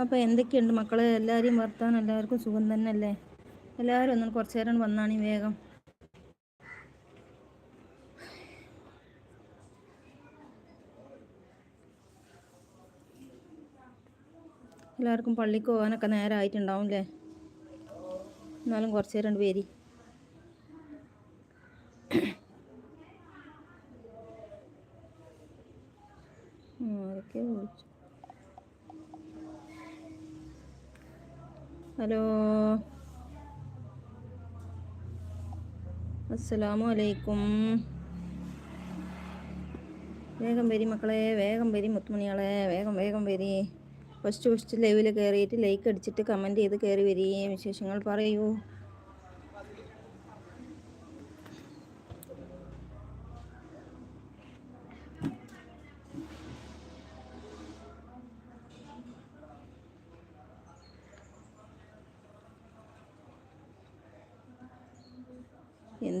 അപ്പോൾ എന്തൊക്കെയുണ്ട് മക്കളെ? എല്ലാവരെയും വർത്താൻ എല്ലാവർക്കും സുഖം തന്നെ അല്ലേ എല്ലാവരും ഒന്നും കുറച്ച് നേരം വന്നാണ് വേഗം. എല്ലാവർക്കും പള്ളിക്ക് പോകാനൊക്കെ നേരമായിട്ടുണ്ടാവും അല്ലേ എന്നാലും കുറച്ച് നേരം പേരി ആരൊക്കെ വിളിച്ചു. ഹലോ. അസ്സലാമു അലൈക്കും വേഗം വരി മക്കളെ വേഗം വരി മുത്തുമണിയാളെ വേഗം വേഗം വരി. ഫസ്റ്റ് ഫസ്റ്റ് ലൈവിൽ കയറിയിട്ട് ലൈക്ക് അടിച്ചിട്ട് കമന്റ് ചെയ്ത് കയറി വരികയും വിശേഷങ്ങൾ പറയൂ.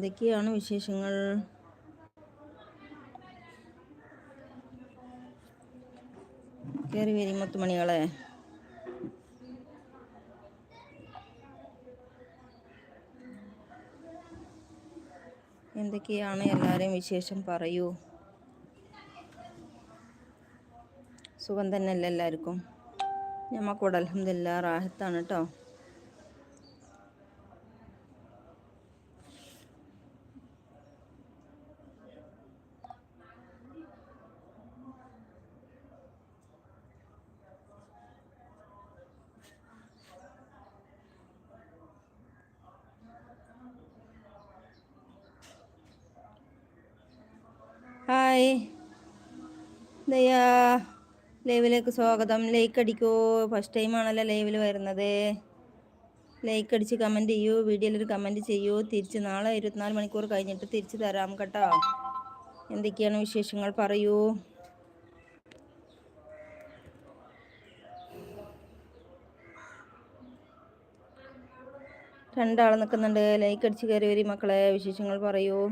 എന്തൊക്കെയാണ് വിശേഷങ്ങൾ. കയറി വരി മുത്തുമണികളെ. എന്തൊക്കെയാണ് എല്ലാവരെയും വിശേഷം? പറയൂ. സുഖം തന്നെയല്ല എല്ലാവർക്കും? ഞമ്മക്കൂടെ അലഹമില്ല റാഹത്താണ് കേട്ടോ ഹായ്. ദയാ ലൈവിലേക്ക് സ്വാഗതം. ലൈക്ക് അടിക്കൂ. ഫസ്റ്റ് ടൈം ആണല്ലോ ലൈവിൽ വരുന്നത്. ലൈക്ക് അടിച്ച് കമന്റ് ചെയ്യൂ. വീഡിയോയിലൊരു കമന്റ് ചെയ്യൂ. തിരിച്ച് നാളെ ഇരുപത്തിനാല് മണിക്കൂർ കഴിഞ്ഞിട്ട് തിരിച്ച് തരാം കേട്ടോ. എന്തൊക്കെയാണ് വിശേഷങ്ങൾ? പറയൂ. രണ്ടാൾ നിൽക്കുന്നുണ്ട് ലൈക്ക് അടിച്ച് കയറി വരി മക്കളെ. വിശേഷങ്ങൾ പറയൂ.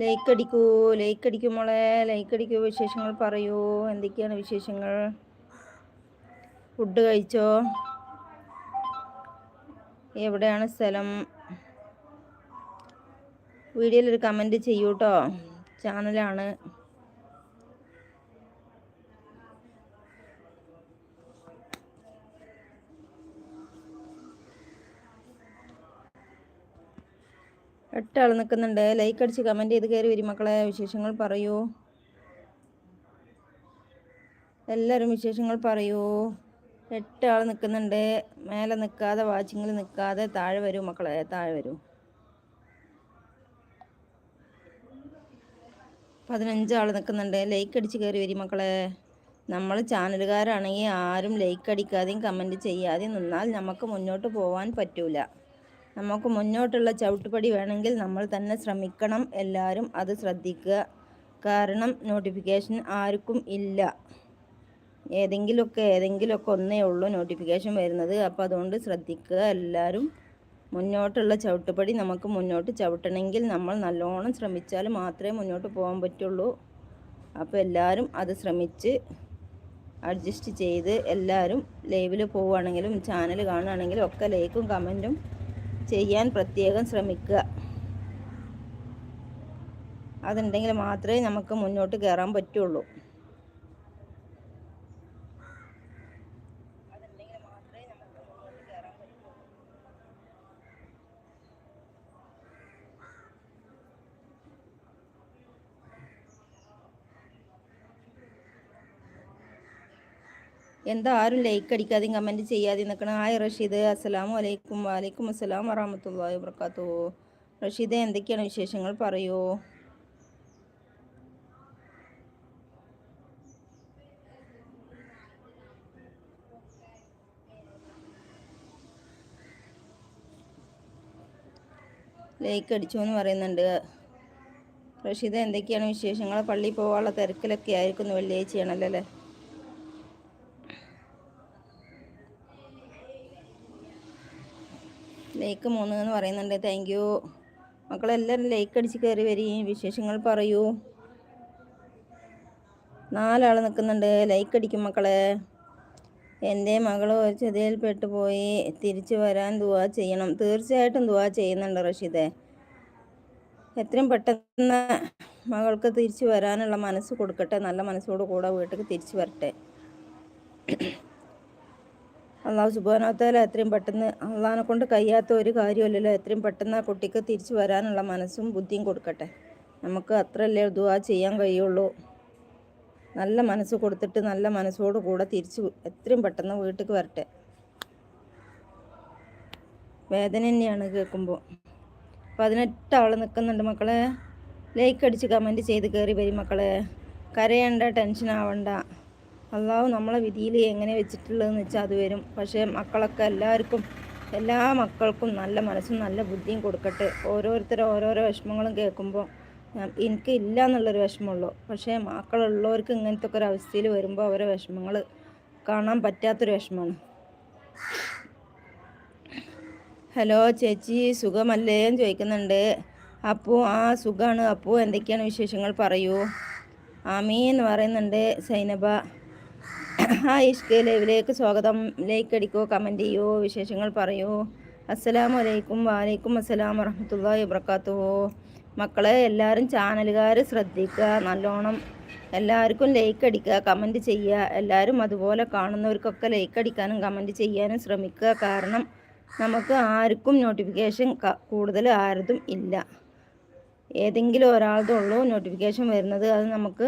ലൈക്ക് അടിക്കൂ ലൈക്ക് അടിക്കൂ മോളെ ലൈക്ക് അടിക്കൂ. വിശേഷങ്ങൾ പറയൂ. എന്തൊക്കെയാണ് വിശേഷങ്ങൾ? ഫുഡ് കഴിച്ചോ? എവിടെയാണ് സ്ഥലം? വീഡിയോയിൽ ഒരു കമന്റ് ചെയ്യൂട്ടോ. ചാനലാണ്. എട്ടാൾ നിൽക്കുന്നുണ്ട് ലൈക്ക് അടിച്ച് കമന്റ് ചെയ്ത് കയറി വരും. മക്കളെ വിശേഷങ്ങൾ പറയൂ. എല്ലാവരും വിശേഷങ്ങൾ പറയൂ. എട്ടാൾ നിൽക്കുന്നുണ്ട് മേലെ നിൽക്കാതെ വാച്ചിങ്ങിൽ നിൽക്കാതെ താഴെ വരൂ മക്കളെ താഴെ വരൂ. പതിനഞ്ചാൾ നിൽക്കുന്നുണ്ട് ലൈക്ക് അടിച്ച് കയറി വരും മക്കളെ. നമ്മൾ ചാനലുകാരാണെങ്കിൽ ആരും ലൈക്ക് അടിക്കാതെയും കമന്റ് ചെയ്യാതെയും നിന്നാൽ നമുക്ക് മുന്നോട്ട് പോകാൻ പറ്റൂല. നമുക്ക് മുന്നോട്ടുള്ള ചവിട്ടുപടി വേണമെങ്കിൽ നമ്മൾ തന്നെ ശ്രമിക്കണം എല്ലാവരും അത് ശ്രദ്ധിക്കുക. കാരണം നോട്ടിഫിക്കേഷൻ ആർക്കും ഇല്ല. ഏതെങ്കിലുമൊക്കെ ഏതെങ്കിലുമൊക്കെ ഒന്നേ ഉള്ളൂ നോട്ടിഫിക്കേഷൻ വരുന്നത്. അപ്പോൾ അതുകൊണ്ട് ശ്രദ്ധിക്കുക എല്ലാവരും. മുന്നോട്ടുള്ള ചവിട്ടുപടി നമുക്ക് മുന്നോട്ട് ചവിട്ടണമെങ്കിൽ നമ്മൾ നല്ലോണം ശ്രമിച്ചാൽ മാത്രമേ മുന്നോട്ട് പോകാൻ പറ്റുള്ളൂ. അപ്പോൾ എല്ലാവരും അത് ശ്രമിച്ച് അഡ്ജസ്റ്റ് ചെയ്ത് എല്ലാവരും ലൈവിൽ പോവുകയാണെങ്കിലും ചാനൽ കാണുകയാണെങ്കിലും ഒക്കെ ലൈക്കും കമന്റും ചെയ്യാൻ പ്രത്യേകം ശ്രമിക്കുക. അതുണ്ടെങ്കിൽ മാത്രമേ നമുക്ക് മുന്നോട്ട് കയറാൻ പറ്റുള്ളൂ. എന്താ ആരും ലൈക്ക് അടിക്കാതെയും കമന്റ് ചെയ്യാതെ നിൽക്കണം ഹായ് റഷീദ്. അസ്സലാമു അലൈക്കും. വലൈക്കും അസ്സലാം വറഹമത്തല്ലാ വർക്കാത്തു റഷീദ് എന്തൊക്കെയാണ് വിശേഷങ്ങൾ? പറയൂ. ലൈക്ക് അടിച്ചു എന്ന് പറയുന്നുണ്ട്. റഷീദ് എന്തൊക്കെയാണ് വിശേഷങ്ങൾ? പള്ളി പോകാനുള്ള തിരക്കിലൊക്കെ ആയിരിക്കുന്നു. വെള്ളിയാഴ്ചയാണല്ലോ അല്ലേ? ലൈക്ക് മൂന്ന് എന്ന് പറയുന്നുണ്ട്. താങ്ക് യു മക്കളെല്ലാവരും ലൈക്ക് അടിച്ച് കയറി വരികയും വിശേഷങ്ങൾ പറയൂ. നാലാൾ നിൽക്കുന്നുണ്ട് ലൈക്ക് അടിക്കും മക്കളെ. എന്റെ മകൾ ഒരു ചതിയിൽ പോയി തിരിച്ചു വരാൻ ദുവാ ചെയ്യണം. തീർച്ചയായിട്ടും ദുവാ ചെയ്യുന്നുണ്ട് റഷീദെ. എത്രയും പെട്ടെന്ന് മകൾക്ക് തിരിച്ചു വരാനുള്ള മനസ്സ് കൊടുക്കട്ടെ. നല്ല മനസ്സോട് കൂടെ വീട്ടിൽ തിരിച്ചു വരട്ടെ. അള്ളാഹു സുബാനോത്താല എത്രയും പെട്ടെന്ന് അള്ളാഹിനെ കൊണ്ട് കഴിയാത്ത ഒരു കാര്യമല്ലല്ലോ. എത്രയും പെട്ടെന്ന് ആ കുട്ടിക്ക് തിരിച്ചു വരാനുള്ള മനസ്സും ബുദ്ധിയും കൊടുക്കട്ടെ. നമുക്ക് അത്രയല്ലേ ദുവാ ചെയ്യാൻ കഴിയുള്ളൂ. നല്ല മനസ്സ് കൊടുത്തിട്ട് നല്ല മനസ്സോട് കൂടെ തിരിച്ച് എത്രയും പെട്ടെന്ന് വീട്ടിൽ വരട്ടെ. വേദന തന്നെയാണ് കേൾക്കുമ്പോൾ പതിനെട്ട് നിൽക്കുന്നുണ്ട് മക്കളെ. ലൈക്ക് അടിച്ച് കമന്റ് ചെയ്ത് കയറി വരും മക്കളെ. കരയണ്ട ടെൻഷൻ ആവണ്ട. അള്ളാഹു നമ്മളെ വിധിയിൽ എങ്ങനെ വെച്ചിട്ടുള്ളതെന്ന് വെച്ചാൽ അത് വരും. പക്ഷേ മക്കളൊക്കെ എല്ലാവർക്കും എല്ലാ മക്കൾക്കും നല്ല മനസ്സും നല്ല ബുദ്ധിയും കൊടുക്കട്ടെ. ഓരോരുത്തരും ഓരോരോ വിഷമങ്ങളും കേൾക്കുമ്പോൾ എനിക്ക് ഇല്ല എന്നുള്ളൊരു വിഷമമുള്ളൂ. പക്ഷേ മക്കളുള്ളവർക്ക് ഇങ്ങനത്തെ ഒക്കെ ഒരു അവസ്ഥയിൽ വരുമ്പോൾ അവരെ വിഷമങ്ങൾ കാണാൻ പറ്റാത്തൊരു വിഷമമാണ്. ഹലോ ചേച്ചി സുഖമല്ലേ എന്ന് ചോദിക്കുന്നുണ്ട്. അപ്പോൾ ആ സുഖമാണ് അപ്പോൾ എന്തൊക്കെയാണ് വിശേഷങ്ങൾ പറയൂ. ആമീ എന്ന് പറയുന്നുണ്ട് സൈനബ. ഹായ് ഇഷ്ക് ലൈവിലേക്ക് സ്വാഗതം. ലൈക്ക് അടിക്കോ കമന്റ് ചെയ്യോ വിശേഷങ്ങൾ പറയൂ. അസ്സലാമു അലൈക്കും വാലൈക്കും അസ്സലാം വറഹമത്തല്ലാ വബർക്കാത്തു മക്കളെ എല്ലാവരും ചാനലുകാർ ശ്രദ്ധിക്കുക നല്ലോണം എല്ലാവർക്കും ലൈക്ക് അടിക്കുക കമന്റ് ചെയ്യുക എല്ലാവരും അതുപോലെ കാണുന്നവർക്കൊക്കെ ലൈക്ക് അടിക്കാനും കമന്റ് ചെയ്യാനും ശ്രമിക്കുക കാരണം നമുക്ക് ആർക്കും നോട്ടിഫിക്കേഷൻ കൂടുതൽ ആരതും ഇല്ല. ഏതെങ്കിലും ഒരാളുടെ ഉള്ളൂ നോട്ടിഫിക്കേഷൻ വരുന്നത്. അത് നമുക്ക്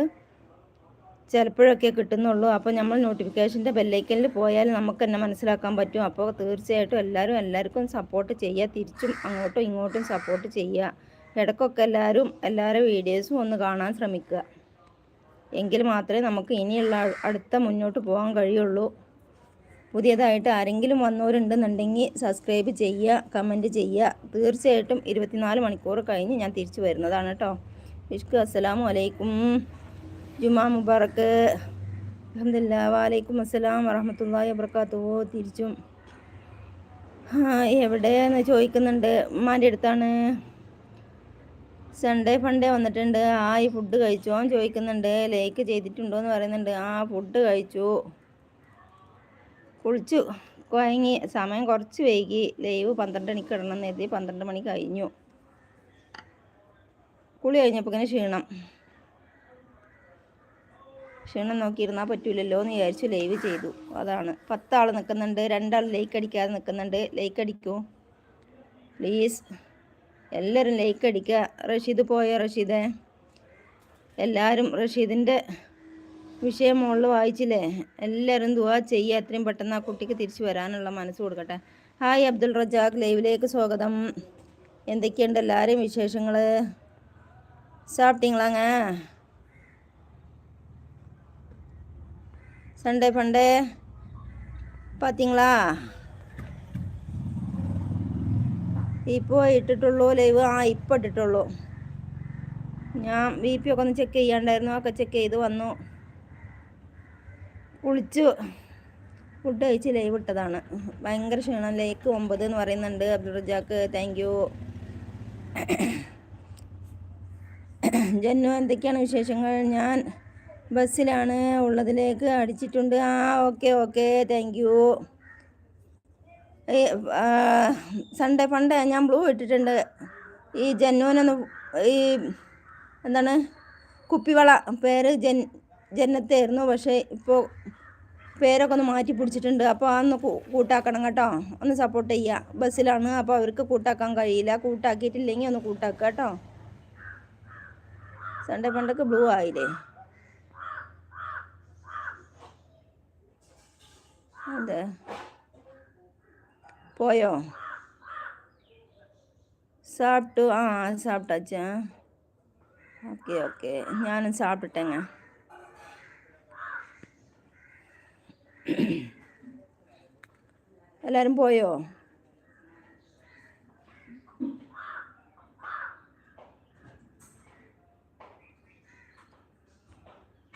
ചിലപ്പോഴൊക്കെ കിട്ടുന്നുള്ളൂ. അപ്പോൾ നമ്മൾ നോട്ടിഫിക്കേഷന്റെ ബെല്ലൈക്കനിൽ പോയാൽ നമുക്ക് തന്നെ മനസ്സിലാക്കാൻ പറ്റും. അപ്പോൾ തീർച്ചയായിട്ടും എല്ലാവരും എല്ലാവർക്കും സപ്പോർട്ട് ചെയ്യുക. തിരിച്ചും അങ്ങോട്ടും ഇങ്ങോട്ടും സപ്പോർട്ട് ചെയ്യുക. ഇടയ്ക്കൊക്കെ എല്ലാവരും എല്ലാവരുടെ വീഡിയോസും ഒന്ന് കാണാൻ ശ്രമിക്കുക. എങ്കിൽ മാത്രമേ നമുക്ക് ഇനിയുള്ള അടുത്ത മുന്നോട്ട് പോകാൻ കഴിയുള്ളൂ. പുതിയതായിട്ട് ആരെങ്കിലും വന്നവരുണ്ടെന്നുണ്ടെങ്കിൽ സബ്സ്ക്രൈബ് ചെയ്യുക കമന്റ് ചെയ്യുക. തീർച്ചയായിട്ടും ഇരുപത്തിനാല് മണിക്കൂർ കഴിഞ്ഞ് ഞാൻ തിരിച്ചു വരുന്നതാണ് കേട്ടോ. വിഷ്കു അസ്സലാമു അലൈക്കും. ജുമാ മുബാറക്ക്. അഹമ്മദില്ല വാലൈക്കും അസ്സലാം വറഹമത്തല്ലാ വർക്കാത്തു തിരിച്ചും. എവിടെയെന്ന് ചോദിക്കുന്നുണ്ട്. ഉമ്മാന്റെ അടുത്താണ്. സൺഡേ ഫണ്ടേ വന്നിട്ടുണ്ട്. ആ ഈ ഫുഡ് കഴിച്ചോ ചോദിക്കുന്നുണ്ട്. ലൈക്ക് ചെയ്തിട്ടുണ്ടോ എന്ന് പറയുന്നുണ്ട്. ആ ഫുഡ് കഴിച്ചു. കുളിച്ചു. കുഴങ്ങി. സമയം കുറച്ച് വൈകി. ലൈവ് പന്ത്രണ്ട് മണിക്ക് ഇടണം എന്ന് എഴുതി പന്ത്രണ്ട് മണി കഴിഞ്ഞു. കുളി കഴിഞ്ഞപ്പോൾ ഇങ്ങനെ ക്ഷീണം. ക്ഷീണം നോക്കിയിരുന്നാൽ പറ്റൂലല്ലോ എന്ന് വിചാരിച്ചു ലൈവ് ചെയ്തു. അതാണ്. പത്താൾ നിൽക്കുന്നുണ്ട് രണ്ടാൾ ലൈക്ക് അടിക്കാതെ നിൽക്കുന്നുണ്ട് ലൈക്ക് അടിക്കൂ. പ്ലീസ്. എല്ലാവരും ലൈക്ക് അടിക്കുക റഷീദ് പോയോ റഷീദേ? എല്ലാവരും റഷീദിന്റെ വിഷയം മുകളിൽ വായിച്ചില്ലേ? എല്ലാവരും ദുവാ ചെയ്യുക അത്രയും പെട്ടെന്ന് ആ കുട്ടിക്ക് തിരിച്ചു വരാനുള്ള മനസ്സ് കൊടുക്കട്ടെ. ഹായ് അബ്ദുൾ റജാഖ് ലൈവിലേക്ക് സ്വാഗതം. എന്തൊക്കെയുണ്ട് എല്ലാവരെയും വിശേഷങ്ങൾ സാപ്പിട്ടിങ്ങളാങ്ങ സൺഡേ ഫണ്ടേ பார்த்தீங்களா ഇപ്പോൾ ഇട്ടിട്ടുള്ളൂ ലൈവ് ആ ഇപ്പോൾ ഇട്ടിട്ടുള്ളൂ ഞാൻ ബി പി ഒക്കെ ഒന്ന് ചെക്ക് ചെയ്യാണ്ടായിരുന്നു ഒക്കെ ചെക്ക് ചെയ്ത് വന്നു കുളിച്ചു ഫുഡ് കഴിച്ച് ലൈവ് ഇട്ടതാണ് ഭയങ്കര ക്ഷീണം ലേക്ക് ഒമ്പത് എന്ന് പറയുന്നുണ്ട് അബ്ദുൾ റജാക്ക് താങ്ക് യു ജന്നു എന്തൊക്കെയാണ് വിശേഷങ്ങൾ ഞാൻ ബസ്സിലാണ് ഉള്ളതിലേക്ക് അടിച്ചിട്ടുണ്ട്. ആ okay okay thank you Sunday funday ഞാൻ ബ്ലൂ ഇട്ടിട്ടുണ്ട്. ഈ ജന്നുവിനൊന്ന് ഈ എന്താണ് കുപ്പിവള പേര് ജൻ ജന്നത്തായിരുന്നു. പക്ഷേ ഇപ്പോൾ പേരൊക്കെ ഒന്ന് മാറ്റി പിടിച്ചിട്ടുണ്ട്. അപ്പോൾ അതൊന്ന് കൂട്ടാക്കണം കേട്ടോ. ഒന്ന് സപ്പോർട്ട് ചെയ്യുക ബസ്സിലാണ്. അപ്പോൾ അവർക്ക് കൂട്ടാക്കാൻ കഴിയില്ല. കൂട്ടാക്കിയിട്ടില്ലെങ്കിൽ ഒന്ന് കൂട്ടാക്കുക കേട്ടോ. സൺഡേ പണ്ടൊക്കെ ബ്ലൂ ആയില്ലേ? അതെ പോയോ சாப்பிட்டு ஆ சாப்பிட்டாச்சா ஓகே ஓகே ஞானும் சாப்பிட்டுட்டேங்க എല്ലാവരും പോയോ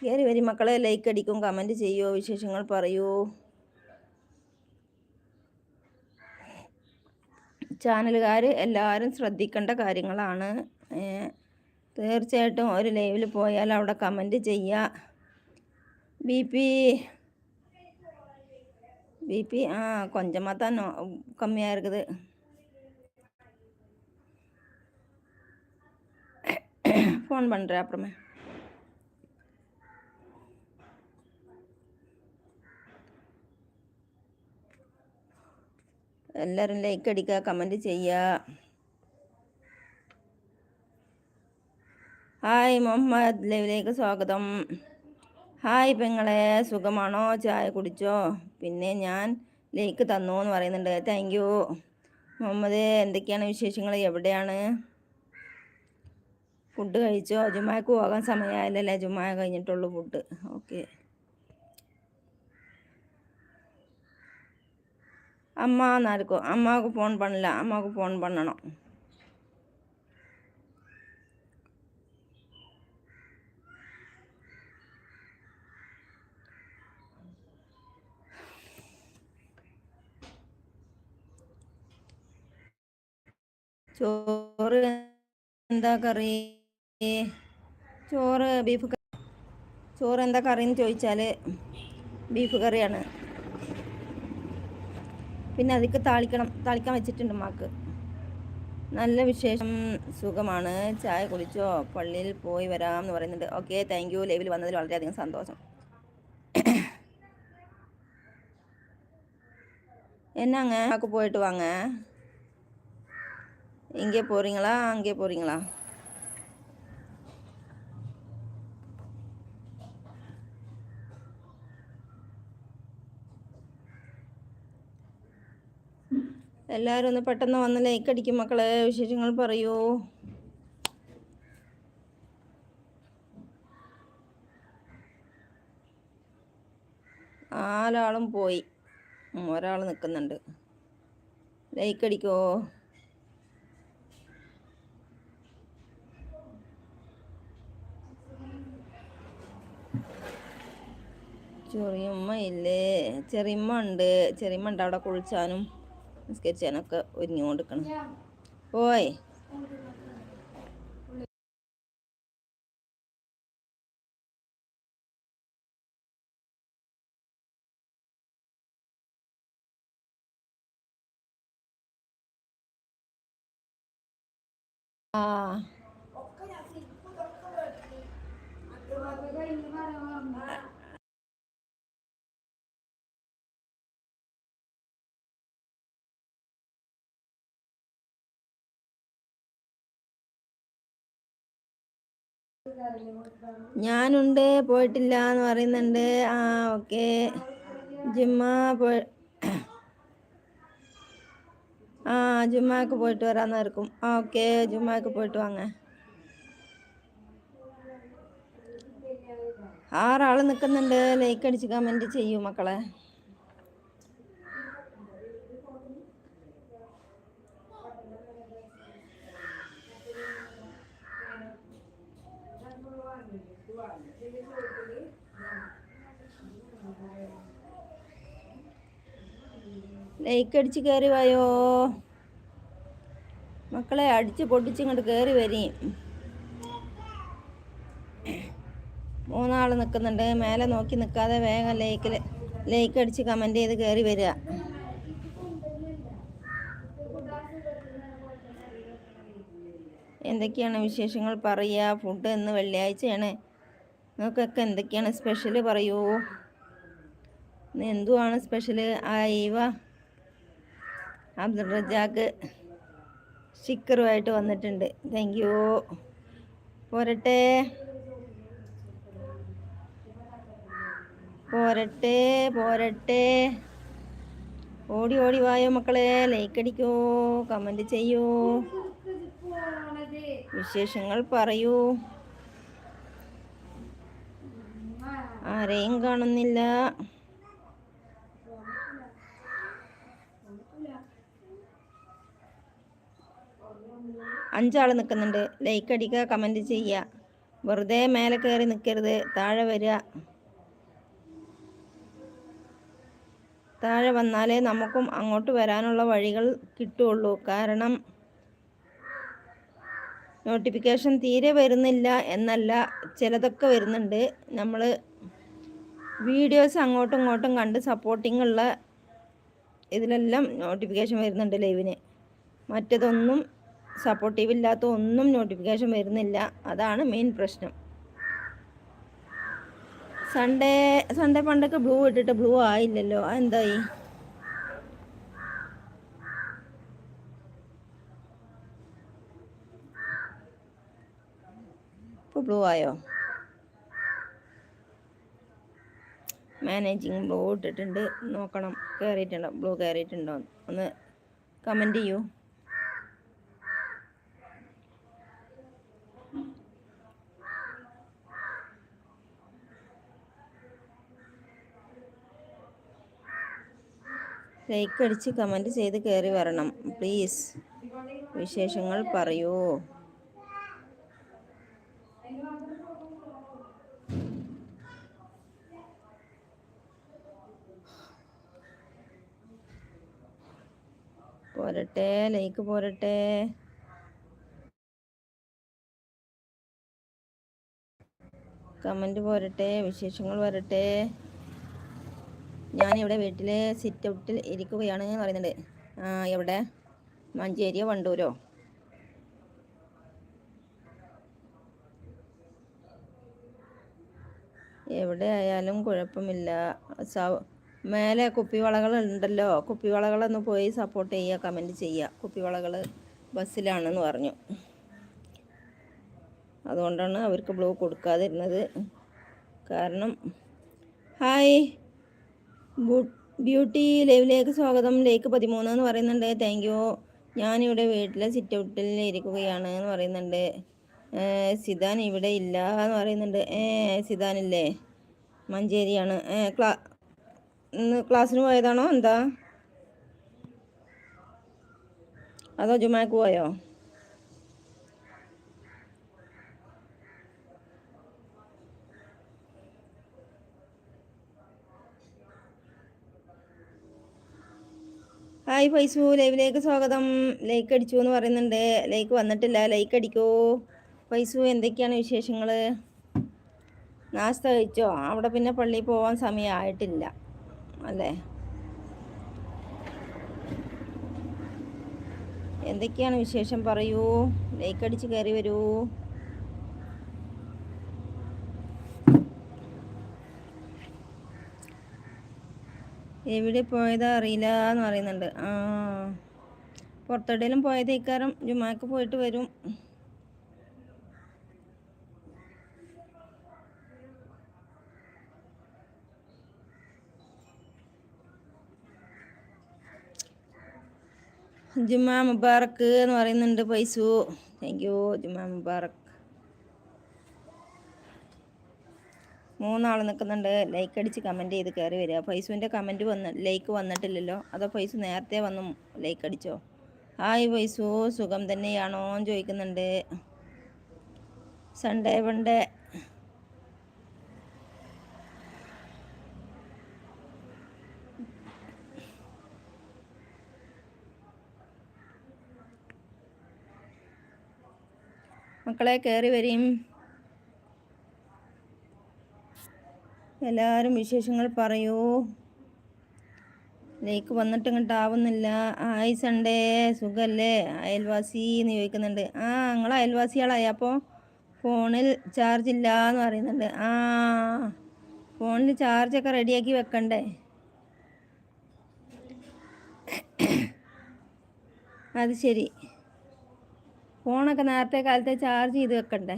കയറി വരി മക്കളെ ലൈക്ക് അടിക്കും കമൻറ്റ് ചെയ്യുമോ വിശേഷങ്ങൾ പറയൂ ചാനലുകാർ എല്ലാവരും ശ്രദ്ധിക്കേണ്ട കാര്യങ്ങളാണ് തീർച്ചയായിട്ടും ഒരു ലൈവിൽ പോയാൽ അവിടെ കമൻറ്റ് ചെയ്യുക ബി പി பிபி ஆ கொஞ்சமாக தான் நோ கம்மியாக இருக்குது ஃபோன் பண்ணுறேன் அப்புறமே എല്ലാവരും ലൈക്ക് അടിക്കുക കമന്റ് ചെയ്യുക. ഹായ് മുഹമ്മദ് ലൈവിലേക്ക് സ്വാഗതം. ഹായ് പെങ്ങളെ സുഖമാണോ? ചായ കുടിച്ചോ? പിന്നെ ഞാൻ ലൈക്ക് തന്നു എന്ന് പറയുന്നുണ്ട്. താങ്ക് യു മുഹമ്മദ് എന്തൊക്കെയാണ് വിശേഷങ്ങൾ എവിടെയാണ്? ഫുഡ് കഴിച്ചോ? ജുമാക്ക് പോകാൻ സമയമായില്ലല്ലേ? ജുമായ കഴിഞ്ഞിട്ടുള്ളൂ ഫുഡ് ഓക്കെ അമ്മ എന്നായിരിക്കും അമ്മയ്ക്ക് ഫോൺ പണില്ല. അമ്മയ്ക്ക് ഫോൺ പണണം. ചോറ് എന്താ കറി? ചോറ് ബീഫ് ചോറ് എന്താ കറി എന്ന് ചോദിച്ചാൽ ബീഫ് കറിയാണ്. പിന്നെ അതിക്ക് താളിക്കണം താളിക്കാൻ വെച്ചിട്ടുണ്ട് മാക്ക് നല്ല വിശേഷം സുഖമാണ് ചായ കുടിച്ചോ പള്ളിയിൽ പോയി വരാം എന്ന് പറയുന്നുണ്ട് ഓക്കെ താങ്ക് യു ലൈവിൽ വന്നതിൽ വളരെയധികം സന്തോഷം എന്നാങ്ങ പോയിട്ട് വാങ്ങ இங்கே போகிறீங்களா அங்கே போகிறீங்களா എല്ലാവരും ഒന്ന് പെട്ടെന്ന് വന്ന് ലൈക്ക് അടിക്കും മക്കളെ വിശേഷങ്ങൾ പറയൂ? നാലാളും പോയി. ഒരാൾ നിൽക്കുന്നുണ്ട് ലൈക്ക് അടിക്കോ? ചെറിയമ്മ ഇല്ലേ ചെറിയമ്മ ഉണ്ട്. ചെറിയമ്മ ഉണ്ട് അവിടെ കുളിച്ചാനും. നിസ്കരിച്ചാനൊക്കെ ഒരുങ്ങി കൊടുക്കണം ഓയ് ആ. ഞാനുണ്ട് പോയിട്ടില്ല എന്ന് പറയുന്നുണ്ട്. ആ ഓക്കെ. ജുമ്മ പോയി ആ ജുമ്മാക്ക് പോയിട്ട് വരാന്ന് ആർക്കും ഓക്കെ ജുമ്മാക്ക് പോയിട്ട് വാങ്ങ. ആറാൾ നിൽക്കുന്നുണ്ട്. ലൈക്ക് അടിച്ച് കമന്റ് ചെയ്യൂ മക്കളെ. ലൈക്ക് അടിച്ച് കയറി വായോ മക്കളെ അടിച്ച് പൊട്ടിച്ചിങ്ങോട്ട് കയറി വരീ. മൂന്നാൾ നിൽക്കുന്നുണ്ട് മേലെ നോക്കി നിൽക്കാതെ വേഗം ലൈക്കിൽ ലൈക്ക് അടിച്ച് കമന്റ് ചെയ്ത് കയറി വരിക. എന്തൊക്കെയാണ് വിശേഷങ്ങൾ പറയുക? ഫുഡ് ഇന്ന് വെള്ളിയാഴ്ചയാണ്. നിങ്ങൾക്കൊക്കെ എന്തൊക്കെയാണ് സ്പെഷ്യൽ പറയൂ. ഇന്ന് എന്തുവാണ് സ്പെഷ്യൽ ആയിവ അബ്ദുൾ റജാക്ക് സ്റ്റിക്കറുമായിട്ട് വന്നിട്ടുണ്ട്. താങ്ക് യു പോരട്ടെ. പോരട്ടെ പോരട്ടെ. ഓടി ഓടി വായോ മക്കളെ. ലൈക്ക് അടിക്കൂ കമന്റ് ചെയ്യൂ. വിശേഷങ്ങൾ പറയൂ. ആരെയും കാണുന്നില്ല. അഞ്ചാൾ നിൽക്കുന്നുണ്ട് ലൈക്ക് അടിക്കുക കമന്റ് ചെയ്യുക. വെറുതെ മേലെ കയറി നിൽക്കരുത് താഴെ വരിക. താഴെ വന്നാലേ നമുക്കും അങ്ങോട്ട് വരാനുള്ള വഴികൾ കിട്ടുള്ളൂ കാരണം നോട്ടിഫിക്കേഷൻ തീരെ വരുന്നില്ല എന്നല്ല ചിലതൊക്കെ വരുന്നുണ്ട്. നമ്മൾ വീഡിയോസ് അങ്ങോട്ടും ഇങ്ങോട്ടും കണ്ട് സപ്പോർട്ടിങ്ങുള്ള ഇതിലെല്ലാം നോട്ടിഫിക്കേഷൻ വരുന്നുണ്ട് ലൈവിന് മറ്റതൊന്നും സപ്പോർട്ടീവ് ഇല്ലാത്ത ഒന്നും നോട്ടിഫിക്കേഷൻ വരുന്നില്ല. അതാണ് മെയിൻ പ്രശ്നം. സൺഡേ സൺഡേ പണ്ടൊക്കെ ബ്ലൂ ഇട്ടിട്ട് ബ്ലൂ ആയില്ലല്ലോ. എന്തായി? ബ്ലൂ ആയോ? മാനേജിങ് ബ്ലൂ ഇട്ടിട്ടുണ്ട്. നോക്കണം. കയറിയിട്ടുണ്ടോ ബ്ലൂ കയറിയിട്ടുണ്ടോ ഒന്ന് കമന്റ് ചെയ്യൂ. ലൈക്ക് അടിച്ച് കമന്റ് ചെയ്ത് കയറി വരണം. പ്ലീസ് വിശേഷങ്ങൾ പറയൂ. പോരട്ടെ ലൈക്ക് പോരട്ടെ. കമന്റ് പോരട്ടെ വിശേഷങ്ങൾ വരട്ടെ. ഞാനിവിടെ വീട്ടിൽ സിറ്റ് ഔട്ടിൽ ഇരിക്കുകയാണ് എന്ന് പറയുന്നുണ്ട്. എവിടെ? മഞ്ചേരിയോ വണ്ടൂരോ? എവിടെ ആയാലും കുഴപ്പമില്ല. സൗ മേലെ കുപ്പിവളകൾ ഉണ്ടല്ലോ. കുപ്പിവളകളൊന്ന് പോയി സപ്പോർട്ട് ചെയ്യുക കമന്റ് ചെയ്യുക. കുപ്പിവളകൾ ബസ്സിലാണെന്ന് പറഞ്ഞു. അതുകൊണ്ടാണ് അവർക്ക് ബ്ലൂ കൊടുക്കാതിരുന്നത്. കാരണം ഹായ്. ബ്യൂട്ടി ലൈവിലേക്ക് സ്വാഗതം ലേക്ക് പതിമൂന്ന് എന്ന് പറയുന്നുണ്ട്. താങ്ക് യു ഞാനിവിടെ വീട്ടിലെ സിറ്റ് ഔട്ടിൽ ഇരിക്കുകയാണ് എന്ന് പറയുന്നുണ്ട്. സിദാൻ ഇവിടെ ഇല്ല എന്ന് പറയുന്നുണ്ട്. ഏ സിദാനില്ലേ? മഞ്ചേരിയാണ്. ക്ലാ ഇന്ന് ക്ലാസ്സിന് പോയതാണോ? എന്താ? അതോ ജുമാക്ക് പോയോ? ഹായ് ഫൈസു ലൈവിലേക്ക് സ്വാഗതം. ലൈക്ക് അടിച്ചു എന്ന് പറയുന്നുണ്ട്. ലൈക്ക് വന്നിട്ടില്ല. ലൈക്ക് അടിക്കോ. ഫൈസു എന്തൊക്കെയാണ് വിശേഷങ്ങൾ നാസ്ത കഴിച്ചോ? അവിടെ പിന്നെ പള്ളിയിൽ പോകാൻ സമയമായിട്ടില്ല. അല്ലേ? എന്തൊക്കെയാണ് വിശേഷം? പറയൂ. ലൈക്ക് അടിച്ച് കയറി വരൂ. എവിടെ പോയതാ അറിയില്ല എന്ന് പറയുന്നുണ്ട്. ആ പുറത്തെവിടെയെങ്കിലും പോയതേക്കാരം ജുമാക്ക് പോയിട്ട് വരും. ജുമാ മുബാറക്ക് എന്ന് പറയുന്നുണ്ട് പൈസു. Thank you. ജുമാ മുബാറക്ക്. മൂന്നാൾ നിൽക്കുന്നുണ്ട് ലൈക്ക് അടിച്ച് കമന്റ് ചെയ്ത് കയറി വരിക. ഫൈസുവിന്റെ കമന്റ് വന്ന് ലൈക്ക് വന്നിട്ടില്ലല്ലോ. അതോ ഫൈസു നേരത്തെ വന്നു ലൈക്ക് അടിച്ചോ? ഹായ് ഫൈസു സുഖം തന്നെയാണോ ചോദിക്കുന്നുണ്ട്. സൺഡേ വൺഡേ മക്കളെ കയറി വരും. എല്ലാവരും വിശേഷങ്ങൾ പറയൂ. ലേക്ക് വന്നിട്ട് ഇങ്ങോട്ട് ആവുന്നില്ല. ആയി സൺഡേ സുഖല്ലേ? അയൽവാസി എന്ന് ചോദിക്കുന്നുണ്ട്. ആ നിങ്ങൾ അയൽവാസികളായി? അപ്പോൾ ഫോണിൽ ചാർജ് ഇല്ല എന്ന് പറയുന്നുണ്ട്. ആ ഫോണിൽ ചാർജൊക്കെ റെഡിയാക്കി വെക്കണ്ടേ? അത് ശരി. ഫോണൊക്കെ നേരത്തെ കാലത്തെ ചാർജ് ചെയ്ത് വെക്കണ്ടേ?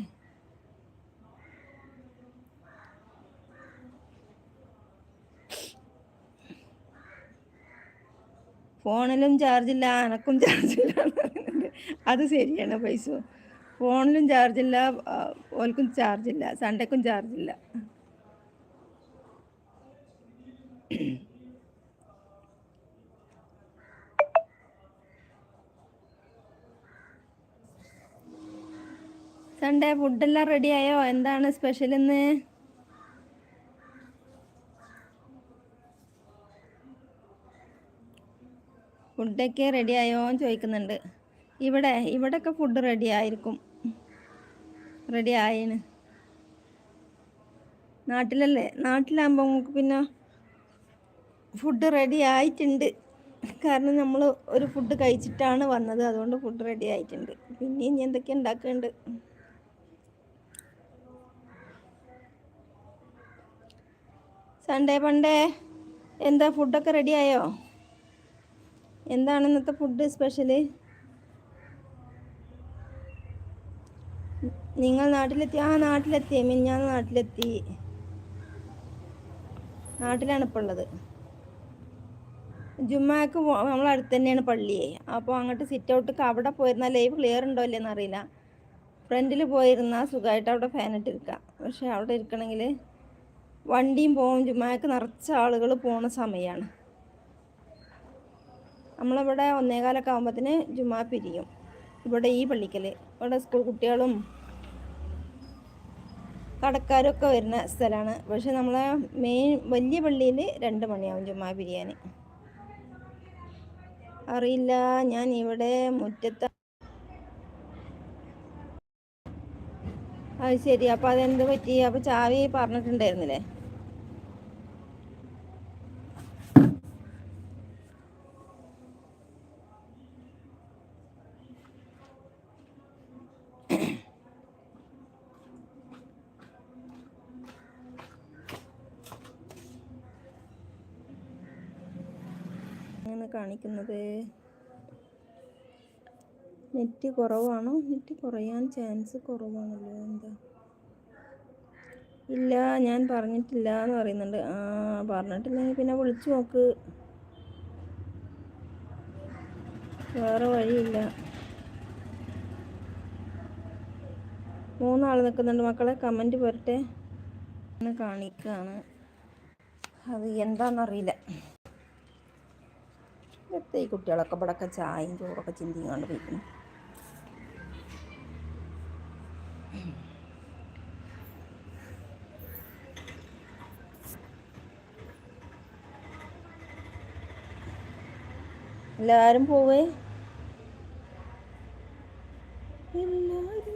ഫോണിലും ചാർജ് ഇല്ല അനക്കും ചാർജ് ചാർജില്ല അത് ശരിയാണ് പൈസ ഫോണിലും ചാർജ് ഇല്ല ഓൽക്കും ചാർജില്ല സൺഡേക്കും ചാർജില്ല സൺഡേ ഫുഡെല്ലാം റെഡിയായോ എന്താണ് സ്പെഷ്യൽ ഇന്ന്? ഫുഡൊക്കെ റെഡി ആയോ എന്ന് ചോദിക്കുന്നുണ്ട്. ഇവിടെ ഇവിടെയൊക്കെ ഫുഡ് റെഡി ആയിരിക്കും റെഡി ആയിന് നാട്ടിലല്ലേ? നാട്ടിലാകുമ്പോൾ നമുക്ക് പിന്നെ ഫുഡ് റെഡി ആയിട്ടുണ്ട് കാരണം നമ്മൾ ഒരു ഫുഡ് കഴിച്ചിട്ടാണ് വന്നത്. അതുകൊണ്ട് ഫുഡ് റെഡി ആയിട്ടുണ്ട് പിന്നെ ഇനി എന്തൊക്കെ ഉണ്ടാക്കുന്നുണ്ട് സൺഡേ പണ്ടേ എന്താ ഫുഡൊക്കെ റെഡിയായോ? എന്താണ് ഇന്നത്തെ ഫുഡ് സ്പെഷ്യൽ? നിങ്ങൾ നാട്ടിലെത്തി. ആ നാട്ടിലെത്തി. മിഞ്ഞാൻ നാട്ടിലെത്തി. നാട്ടിലാണ് ഇപ്പോൾ ഉള്ളത്. ജുമാക്ക് നമ്മൾ അടുത്ത് തന്നെയാണ് പള്ളിയെ അപ്പോൾ അങ്ങോട്ട് സിറ്റ് ഔട്ട് അവിടെ പോയിരുന്നാൽ ലൈവ് ക്ലിയർ ഉണ്ടോ ഇല്ലെന്ന് അറിയില്ല. ഫ്രണ്ടിൽ പോയിരുന്നാൽ സുഖമായിട്ട് അവിടെ ഫാൻ ഇട്ടിരിക്കാം. പക്ഷെ അവിടെ ഇരിക്കണമെങ്കിൽ വണ്ടിയും പോകും ജുമാക്ക് നിറച്ച ആളുകൾ പോണ സമയമാണ് നമ്മളിവിടെ ഒന്നേകാലൊക്കെ ആകുമ്പോഴത്തേന് ജുമാ പിരിയും. ഇവിടെ ഈ പള്ളിക്കൽ ഇവിടെ സ്കൂൾ കുട്ടികളും കടക്കാരൊക്കെ വരുന്ന സ്ഥലമാണ് പക്ഷെ നമ്മളെ മെയിൻ വലിയ പള്ളിയിൽ രണ്ട് മണിയാവും ജുമാ പിരിയാൻ. അറിയില്ല. ഞാൻ ഇവിടെ മുറ്റത്ത് അത് ശരി. അപ്പോൾ അതെന്ത് പറ്റി? അപ്പോൾ ചാവി പറഞ്ഞിട്ടുണ്ടായിരുന്നില്ലേ? കാണിക്കുന്നത്? നെറ്റ് കുറവാണോ? നെറ്റ് കുറയാൻ ചാൻസ് കുറവാണല്ലോ. എന്താ? ഇല്ല ഞാൻ പറഞ്ഞിട്ടില്ല എന്ന് പറയുന്നുണ്ട്. ആ പറഞ്ഞിട്ടില്ലെങ്കിൽ പിന്നെ വിളിച്ചു നോക്ക്. വേറെ വഴിയില്ല. മൂന്നാൾ നിൽക്കുന്നുണ്ട്. മക്കളെ കമന്റ് പോരട്ടെ കാണിക്കുകയാണ് അത് എന്താണെന്നറിയില്ല. ഇന്നത്തെ ഈ കുട്ടികളൊക്കെ ഇവിടെയൊക്കെ ചായയും ചോറൊക്കെ ചിന്തിയും കൊണ്ട് എല്ലാരും എല്ലാവരും പോവേ? എല്ലാരും